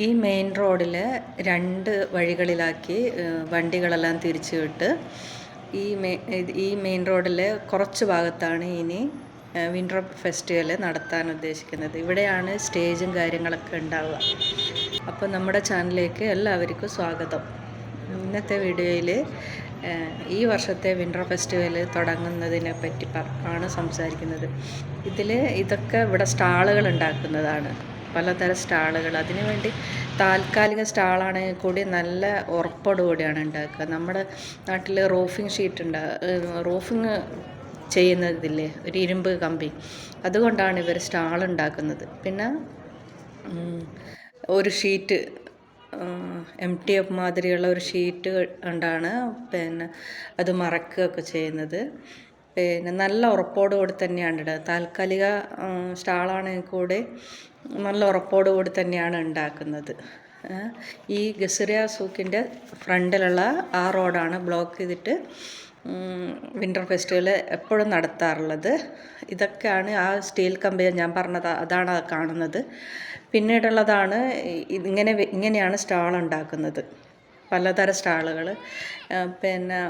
ഈ മെയിൻ റോഡിൽ രണ്ട് വഴികളിലാക്കി വണ്ടികളെല്ലാം തിരിച്ചു വിട്ട് ഈ ഈ മെയിൻ റോഡിൽ കുറച്ച് ഭാഗത്താണ് ഇനി വിന്റർ ഫെസ്റ്റിവൽ നടത്താൻ ഉദ്ദേശിക്കുന്നത്. ഇവിടെയാണ് സ്റ്റേജും കാര്യങ്ങളൊക്കെ ഉണ്ടാവുക. അപ്പോൾ നമ്മുടെ ചാനലിലേക്ക് എല്ലാവർക്കും സ്വാഗതം. ഇന്നത്തെ വീഡിയോയിൽ ഈ വർഷത്തെ വിന്റർ ഫെസ്റ്റിവൽ തുടങ്ങുന്നതിനെ പറ്റി ആണ് സംസാരിക്കുന്നത്. ഇതിൽ ഇതൊക്കെ ഇവിടെ സ്റ്റാളുകൾ ഉണ്ടാക്കുന്നതാണ്. പലതരം സ്റ്റാളുകൾ. അതിനുവേണ്ടി താൽക്കാലിക സ്റ്റാളാണെങ്കിൽ കൂടി നല്ല ഉറപ്പോടുകൂടിയാണ് ഉണ്ടാക്കുക. നമ്മുടെ നാട്ടിൽ റൂഫിംഗ് ഷീറ്റ് ഉണ്ടാ. റൂഫിങ് ചെയ്യുന്നതില്ലേ ഒരു ഇരുമ്പ് കമ്പി. അതുകൊണ്ടാണ് ഇവർ സ്റ്റാൾ ഉണ്ടാക്കുന്നത്. പിന്നെ ഒരു ഷീറ്റ് എം ടി എഫ് മാതിരിയുള്ള ഒരു ഷീറ്റ് കൊണ്ടാണ് പിന്നെ അത് മറക്കുകയൊക്കെ ചെയ്യുന്നത്. പിന്നെ നല്ല ഉറപ്പോടുകൂടി തന്നെയാണ് ഇടുക. താൽക്കാലിക സ്റ്റാളാണെങ്കിൽ കൂടി നല്ല ഉറപ്പോട് കൂടി തന്നെയാണ് ഉണ്ടാക്കുന്നത്. ഈ ഗസിറിയ സൂക്കിന്റെ ഫ്രണ്ടിലുള്ള ആ റോഡാണ് ബ്ലോക്ക് ചെയ്തിട്ട് വിന്റർ ഫെസ്റ്റിവൽ എപ്പോഴും നടത്താറുള്ളത്. ഇതൊക്കെയാണ് ആ സ്റ്റീൽ കമ്പനി ഞാൻ പറഞ്ഞത് അതാണ് കാണുന്നത്. പിന്നീടുള്ളതാണ് ഇങ്ങനെ ഇങ്ങനെയാണ് സ്റ്റാൾ ഉണ്ടാക്കുന്നത്. പലതരം സ്റ്റാളുകൾ പിന്നെ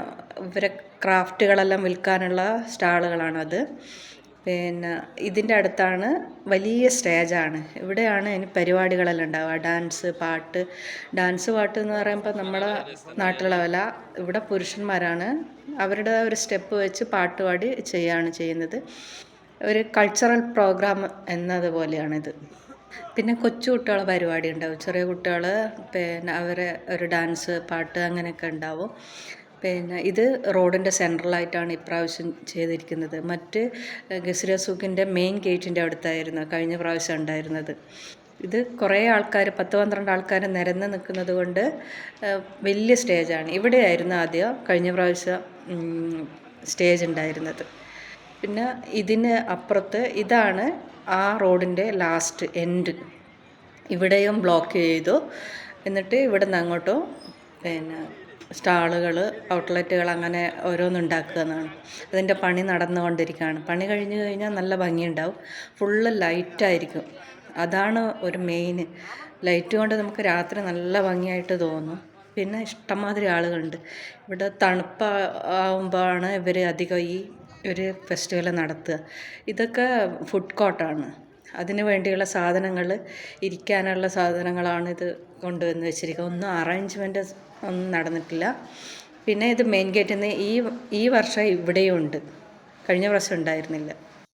ഇവരെ ക്രാഫ്റ്റുകളെല്ലാം വിൽക്കാനുള്ള സ്റ്റാളുകളാണത്. പിന്നെ ഇതിന്റെ അടുത്താണ് വലിയ സ്റ്റേജാണ്. ഇവിടെയാണ് ഇനി പരിപാടികളെല്ലാം ഉണ്ടാവുക. ഡാൻസ് പാട്ട്. ഡാൻസ് പാട്ട് എന്ന് പറയുമ്പോൾ നമ്മുടെ നാട്ടിലുള്ളവല്ല ഇവിടെ പുരുഷന്മാരാണ്. അവരുടെ ഒരു സ്റ്റെപ്പ് വെച്ച് പാട്ട് പാടി ചെയ്യുകയാണ് ചെയ്യുന്നത്. ഒരു കൾച്ചറൽ പ്രോഗ്രാം എന്നതുപോലെയാണിത് പിന്നെ കൊച്ചു കുട്ടികളെ പരിപാടി ഉണ്ടാവും. ചെറിയ കുട്ടികൾ പിന്നെ അവരെ ഒരു ഡാൻസ് പാട്ട് അങ്ങനെയൊക്കെ ഉണ്ടാവും. പിന്നെ ഇത് റോഡിന്റെ സെൻട്രലായിട്ടാണ് ഇപ്രാവശ്യം ചെയ്തിരിക്കുന്നത്. മറ്റ് ഗസിര മെയിൻ ഗേറ്റിന്റെ അടുത്തായിരുന്നു കഴിഞ്ഞ പ്രാവശ്യം ഉണ്ടായിരുന്നത്. ഇത് കുറേ ആൾക്കാർ പത്ത് പന്ത്രണ്ട് ആൾക്കാർ നിരന്ന് നിൽക്കുന്നത് കൊണ്ട് വലിയ സ്റ്റേജാണ്. ഇവിടെയായിരുന്നു ആദ്യം കഴിഞ്ഞ പ്രാവശ്യം സ്റ്റേജ് ഉണ്ടായിരുന്നത്. പിന്നെ ഇതിന് അപ്പുറത്ത് ഇതാണ് ആ റോഡിന്റെ ലാസ്റ്റ് എൻഡ്. ഇവിടെയും ബ്ലോക്ക് ചെയ്തു. എന്നിട്ട് ഇവിടെ നിന്ന് അങ്ങോട്ടും പിന്നെ സ്റ്റാളുകൾ ഔട്ട്ലെറ്റുകൾ അങ്ങനെ ഓരോന്നുണ്ടാക്കുക എന്നാണ്. അതിന്റെ പണി നടന്നുകൊണ്ടിരിക്കുകയാണ്. പണി കഴിഞ്ഞ് കഴിഞ്ഞാൽ നല്ല ഭംഗിയുണ്ടാവും. ഫുള്ള് ലൈറ്റായിരിക്കും. അതാണ് ഒരു മെയിൻ ലൈറ്റ് കൊണ്ട് നമുക്ക് രാത്രി നല്ല ഭംഗിയായിട്ട് തോന്നും. പിന്നെ ഇഷ്ടംമാതിരി ആളുകളുണ്ട്. ഇവിടെ തണുപ്പ് ആവുമ്പോഴാണ് ഇവർ അധികം ഈ ഒരു ഫെസ്റ്റിവൽ നടത്തുക. ഇതൊക്കെ ഫുഡ് കോർട്ടാണ് അതിന് വേണ്ടിയുള്ള സാധനങ്ങൾ ഇരിക്കാനുള്ള സാധനങ്ങളാണ് ഇത് കൊണ്ടുവന്ന് വെച്ചിരിക്കുക ഒന്നും അറേഞ്ച്മെന്റ് ഒന്നും നടന്നിട്ടില്ല. പിന്നെ ഇത് മെയിൻ ഗേറ്റിൽ നിന്ന് ഈ ഈ വർഷം ഇവിടെയുണ്ട്. കഴിഞ്ഞ പ്രാവശ്യം ഉണ്ടായിരുന്നില്ല.